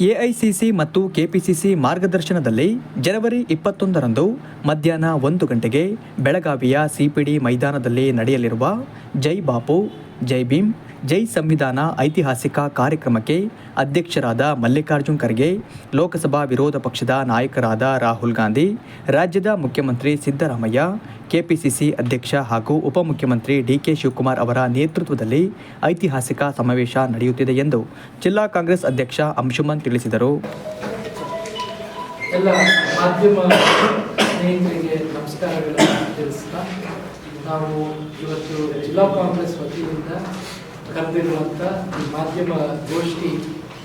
AICC ಮತ್ತು KPCC ಮಾರ್ಗದರ್ಶನದಲ್ಲಿ ಜನವರಿ ಇಪ್ಪತ್ತೊಂದರಂದು ಮಧ್ಯಾಹ್ನ ಒಂದು ಗಂಟೆಗೆ ಬೆಳಗಾವಿಯ ಸಿಪಿಡಿ ಮೈದಾನದಲ್ಲಿ ನಡೆಯಲಿರುವ ಜೈ ಬಾಪು, ಜೈ ಭೀಮ್ ಜೈ ಸಂವಿಧಾನ ಐತಿಹಾಸಿಕ ಕಾರ್ಯಕ್ರಮಕ್ಕೆ ಅಧ್ಯಕ್ಷರಾದ ಮಲ್ಲಿಕಾರ್ಜುನ್ ಖರ್ಗೆ, ಲೋಕಸಭಾ ವಿರೋಧ ಪಕ್ಷದ ನಾಯಕರಾದ ರಾಹುಲ್ ಗಾಂಧಿ, ರಾಜ್ಯದ ಮುಖ್ಯಮಂತ್ರಿ ಸಿದ್ದರಾಮಯ್ಯ, ಕೆಪಿಸಿಸಿ ಅಧ್ಯಕ್ಷ ಹಾಗೂ ಉಪಮುಖ್ಯಮಂತ್ರಿ ಡಿಕೆ ಶಿವಕುಮಾರ್ ಅವರ ನೇತೃತ್ವದಲ್ಲಿ ಐತಿಹಾಸಿಕ ಸಮಾವೇಶ ನಡೆಯುತ್ತಿದೆ ಎಂದು ಜಿಲ್ಲಾ ಕಾಂಗ್ರೆಸ್ ಅಧ್ಯಕ್ಷ ಅಂಶುಮನ್ ತಿಳಿಸಿದರು. ಎಲ್ಲ ಮಾಧ್ಯಮ ಸ್ನೇಹಿತರಿಗೆ ನಮಸ್ಕಾರಗಳನ್ನು ತಿಳಿಸ್ತಾ, ನಾವು ಇವತ್ತು ಜಿಲ್ಲಾ ಕಾಂಗ್ರೆಸ್ ವತಿಯಿಂದ ಕರೆದಿರುವಂಥ ಮಾಧ್ಯಮ ಗೋಷ್ಠಿ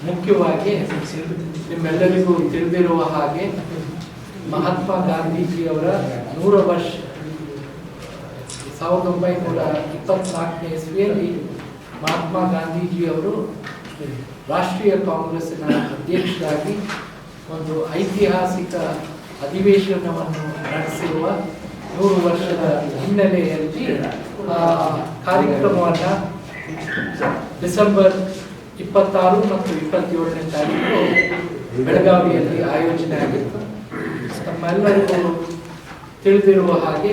ಮುಖ್ಯವಾಗಿ ನಿಮ್ಮೆಲ್ಲರಿಗೂ ತಿಳಿದಿರುವ ಹಾಗೆ ಮಹಾತ್ಮ ಗಾಂಧೀಜಿಯವರ ನೂರ ವರ್ಷ, ಸಾವಿರದ ಒಂಬೈನೂರ ಇಪ್ಪತ್ನಾಲ್ಕನೇ ಇಸ್ವಿಯಲ್ಲಿ ಮಹಾತ್ಮ ಗಾಂಧೀಜಿಯವರು ರಾಷ್ಟ್ರೀಯ ಕಾಂಗ್ರೆಸ್ಸಿನ ಅಧ್ಯಕ್ಷರಾಗಿ ಒಂದು ಐತಿಹಾಸಿಕ ಅಧಿವೇಶನವನ್ನು ನಡೆಸಿರುವ ನೂರು ವರ್ಷದ ಹಿನ್ನೆಲೆಯಲ್ಲಿ ಕಾರ್ಯಕ್ರಮವನ್ನು ಡಿಸೆಂಬರ್ ಇಪ್ಪತ್ತಾರು ಮತ್ತು ಇಪ್ಪತ್ತೇಳನೇ ತಾರೀಕು ಬೆಳಗಾವಿಯಲ್ಲಿ ಆಯೋಜನೆ ಆಗಿತ್ತು. ತಮ್ಮೆಲ್ಲರಿಗೂ ತಿಳಿದಿರುವ ಹಾಗೆ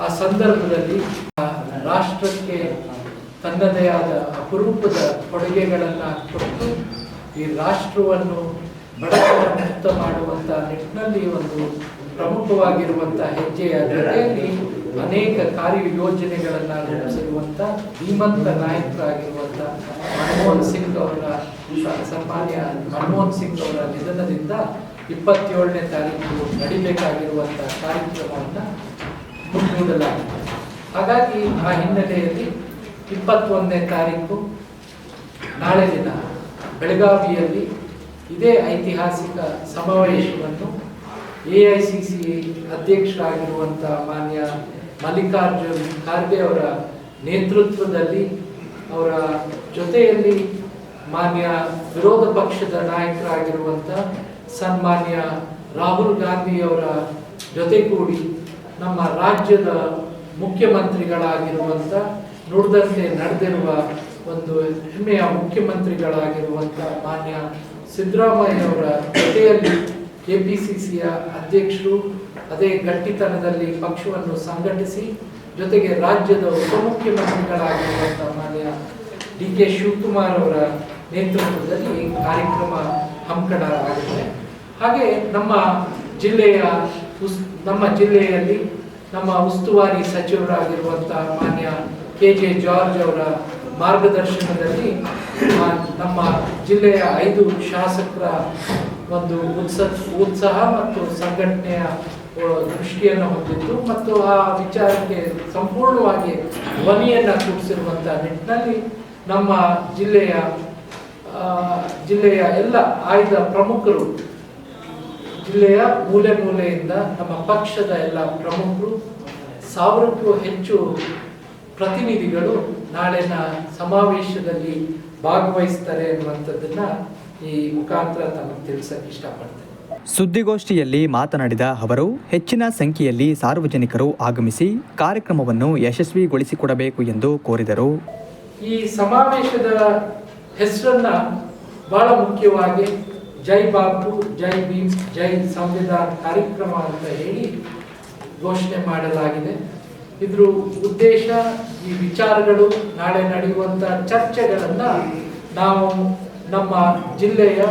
ಆ ಸಂದರ್ಭದಲ್ಲಿ ರಾಷ್ಟ್ರಕ್ಕೆ ತನ್ನದೇ ಆದ ಅಪರೂಪದ ಕೊಡುಗೆಗಳನ್ನು ಕೊಟ್ಟು ಈ ರಾಷ್ಟ್ರವನ್ನು ಬಡತನ ಮುಕ್ತ ಮಾಡುವಂತಹ ನಿಟ್ಟಿನಲ್ಲಿ ಒಂದು ಪ್ರಮುಖವಾಗಿರುವಂತ ಹೆಜ್ಜೆಯ ಜೊತೆಯಲ್ಲಿ ಅನೇಕ ಕಾರ್ಯಯೋಜನೆಗಳನ್ನು ನಡೆಸಿರುವಂಥ ಧೀಮಂತ ನಾಯಕರಾಗಿರುವಂತ ಮನಮೋಹನ್ ಸಿಂಗ್ ಅವರ ಸನ್ಮಾನ್ಯ ಮನಮೋಹನ್ ಸಿಂಗ್ ಅವರ ನಿಧನದಿಂದ ಇಪ್ಪತ್ತೇಳನೇ ತಾರೀಕು ನಡಿಬೇಕಾಗಿರುವಂಥ ಕಾರ್ಯಕ್ರಮವನ್ನು ಮುಂದೂಡಲಾಗಿದೆ. ಹಾಗಾಗಿ ಆ ಹಿನ್ನೆಲೆಯಲ್ಲಿ ಇಪ್ಪತ್ತೊಂದನೇ ತಾರೀಕು ನಾಳೆ ದಿನ ಬೆಳಗಾವಿಯಲ್ಲಿ ಇದೇ ಐತಿಹಾಸಿಕ ಸಮಾವೇಶವನ್ನು ಎ ಐ ಸಿ ಸಿ ಅಧ್ಯಕ್ಷರಾಗಿರುವಂಥ ಮಾನ್ಯ ಮಲ್ಲಿಕಾರ್ಜುನ್ ಖರ್ಗೆ ಅವರ ನೇತೃತ್ವದಲ್ಲಿ ಅವರ ಜೊತೆಯಲ್ಲಿ ಮಾನ್ಯ ವಿರೋಧ ಪಕ್ಷದ ನಾಯಕರಾಗಿರುವಂಥ ಸನ್ಮಾನ್ಯ ರಾಹುಲ್ ಗಾಂಧಿ ಅವರ ಜೊತೆಗೂಡಿ ನಮ್ಮ ರಾಜ್ಯದ ಮುಖ್ಯಮಂತ್ರಿಗಳಾಗಿರುವಂಥ ನುಡಿದಂತೆ ನಡೆದಿರುವ ಒಂದು ಹೆಮ್ಮೆಯ ಮುಖ್ಯಮಂತ್ರಿಗಳಾಗಿರುವಂಥ ಮಾನ್ಯ ಸಿದ್ದರಾಮಯ್ಯ ಅವರ ಕೆಪಿಸಿಸಿಯ ಅಧ್ಯಕ್ಷರು ಅದೇ ಗಟ್ಟಿತನದಲ್ಲಿ ಪಕ್ಷವನ್ನು ಸಂಘಟಿಸಿ, ಜೊತೆಗೆ ರಾಜ್ಯದ ಉಪಮುಖ್ಯಮಂತ್ರಿಗಳಾಗಿರುವಂಥ ಮಾನ್ಯ ಡಿ ಕೆ ಶಿವಕುಮಾರ್ ಅವರ ನೇತೃತ್ವದಲ್ಲಿ ಈ ಕಾರ್ಯಕ್ರಮ ಹಮ್ಮಿಕೊಳ್ಳಲಾಗಿದೆ ಹಾಗೆ ನಮ್ಮ ಜಿಲ್ಲೆಯ ಉಸ್, ನಮ್ಮ ಜಿಲ್ಲೆಯಲ್ಲಿ ನಮ್ಮ ಉಸ್ತುವಾರಿ ಸಚಿವರಾಗಿರುವಂಥ ಮಾನ್ಯ ಕೆ ಜೆ ಜಾರ್ಜ್ ಅವರ ಮಾರ್ಗದರ್ಶನದಲ್ಲಿ ನಮ್ಮ ಜಿಲ್ಲೆಯ ಐದು ಶಾಸಕರ ಒಂದು ಉತ್ಸ, ಉತ್ಸಾಹ ಮತ್ತು ಸಂಘಟನೆಯ ದೃಷ್ಟಿಯನ್ನು ಹೊಂದಿತ್ತು ಮತ್ತು ಆ ವಿಚಾರಕ್ಕೆ ಸಂಪೂರ್ಣವಾಗಿ ಧ್ವನಿಯನ್ನು ಕೂಡಿಸಿರುವಂಥ ನಿಟ್ಟಿನಲ್ಲಿ ನಮ್ಮ ಜಿಲ್ಲೆಯ ಜಿಲ್ಲೆಯ ಎಲ್ಲ ಆಯ್ದ ಪ್ರಮುಖರು, ಜಿಲ್ಲೆಯ ಮೂಲೆ ಮೂಲೆಯಿಂದ ನಮ್ಮ ಪಕ್ಷದ ಎಲ್ಲ ಪ್ರಮುಖರು, ಸಾವಿರಕ್ಕೂ ಹೆಚ್ಚು ಪ್ರತಿನಿಧಿಗಳು ನಾಳಿನ ಸಮಾವೇಶದಲ್ಲಿ ಭಾಗವಹಿಸ್ತಾರೆ ಅನ್ನುವಂಥದ್ದನ್ನ ಈ ಮುಖಾಂತರ ತಮಗೆ ತಿಳಿಸಕ್ಕೆ ಇಷ್ಟಪಡ್ತೇನೆ. ಸುದ್ದಿಗೋಷ್ಠಿಯಲ್ಲಿ ಮಾತನಾಡಿದ ಅವರು ಹೆಚ್ಚಿನ ಸಂಖ್ಯೆಯಲ್ಲಿ ಸಾರ್ವಜನಿಕರು ಆಗಮಿಸಿ ಕಾರ್ಯಕ್ರಮವನ್ನು ಯಶಸ್ವಿಗೊಳಿಸಿಕೊಡಬೇಕು ಎಂದು ಕೋರಿದರು. ಈ ಸಮಾವೇಶದ ಹೆಸರನ್ನ ಬಹಳ ಮುಖ್ಯವಾಗಿ ಜೈ ಬಾಪು ಜೈ ಭೀಮ್ ಜೈ ಸಂವಿಧಾನ ಕಾರ್ಯಕ್ರಮ ಅಂತ ಹೇಳಿ ಘೋಷಣೆ ಮಾಡಲಾಗಿದೆ. ಇದ್ರ ಉದ್ದೇಶ ಈ ವಿಚಾರಗಳು ನಾಳೆ ನಡೆಯುವಂತ ಚರ್ಚೆಗಳನ್ನ ನಾವು ನಮ್ಮ ಜಿಲ್ಲೆಯ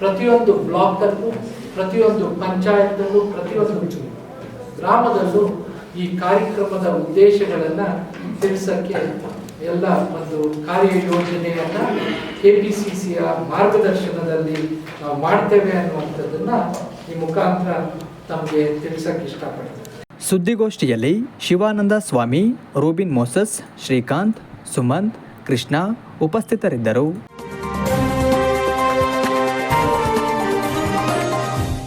ಪ್ರತಿಯೊಂದು ಬ್ಲಾಕಲ್ಲೂ ಪ್ರತಿಯೊಂದು ಪಂಚಾಯತ್ನಲ್ಲೂ, ಪ್ರತಿಯೊಂದು ಗ್ರಾಮದಲ್ಲೂ ಈ ಕಾರ್ಯಕ್ರಮದ ಉದ್ದೇಶಗಳನ್ನು ತಿಳಿಸೋಕ್ಕೆ ಎಲ್ಲ ಒಂದು ಕಾರ್ಯಯೋಜನೆಯನ್ನ ಕೆಪಿಸಿಸಿಯ ಮಾರ್ಗದರ್ಶನದಲ್ಲಿ ನಾವು ಮಾಡ್ತೇವೆ ಅನ್ನುವಂಥದ್ದನ್ನು ಈ ಮುಖಾಂತರ ತಮಗೆ ತಿಳಿಸೋಕ್ಕೆ ಇಷ್ಟಪಡ್ತೇವೆ ಸುದ್ದಿಗೋಷ್ಠಿಯಲ್ಲಿ ಶಿವಾನಂದ ಸ್ವಾಮಿ, ರೂಬಿನ್ ಮೋಸಸ್, ಶ್ರೀಕಾಂತ್, ಸುಮಂತ್, ಕೃಷ್ಣ ಉಪಸ್ಥಿತರಿದ್ದರು.